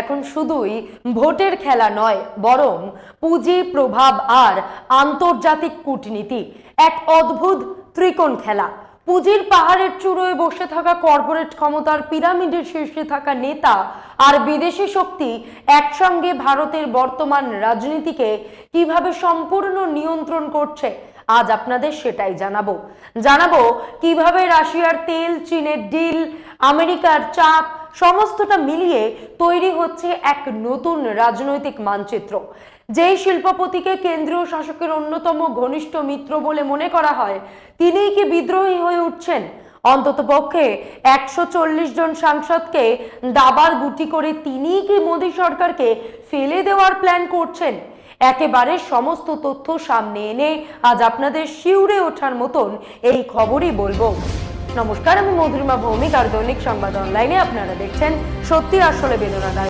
এখন শুধুই ভোটের খেলা নয়, বরং পুঁজি প্রভাব আর আন্তর্জাতিক কূটনীতি। এক অদ্ভুত ত্রিকোণ খেলা। পুঁজির পাহাড়ের চূড়োয় বসে থাকা কর্পোরেট ক্ষমতার পিরামিডের শীর্ষে থাকা নেতা আর বিদেশি শক্তি একসঙ্গে ভারতের বর্তমান রাজনীতিকে কীভাবে সম্পূর্ণ নিয়ন্ত্রণ করছে, আজ আপনাদের সেটাই জানাব। জানাব কীভাবে রাশিয়ার তেল, চীনের ডিল, আমেরিকার চাপ সমস্তটা মিলিয়ে তৈরি হচ্ছে এক নতুন রাজনৈতিক মানচিত্র। যেই শিল্পপতিকে কেন্দ্রীয় শাসকের অন্যতম ঘনিষ্ঠ মিত্র বলে মনে করা হয়, তিনিই কি বিদ্রোহী হয়ে উঠছেন? অন্তত পক্ষে একশো চল্লিশ জন সাংসদকে দাবার গুটি করে তিনিই কি মোদী সরকারকে ফেলে দেওয়ার প্ল্যান করছেন? একেবারে সমস্ত তথ্য সামনে এনে আজ আপনাদের শিউরে ওঠার মতন এই খবরই বলব। নমস্কার আমি মধুরিমা ভৌমিক আর দৈনিক সংবাদ অনলাইনে আপনারা দেখছেন সত্যি আসলে বেদনাদায়ক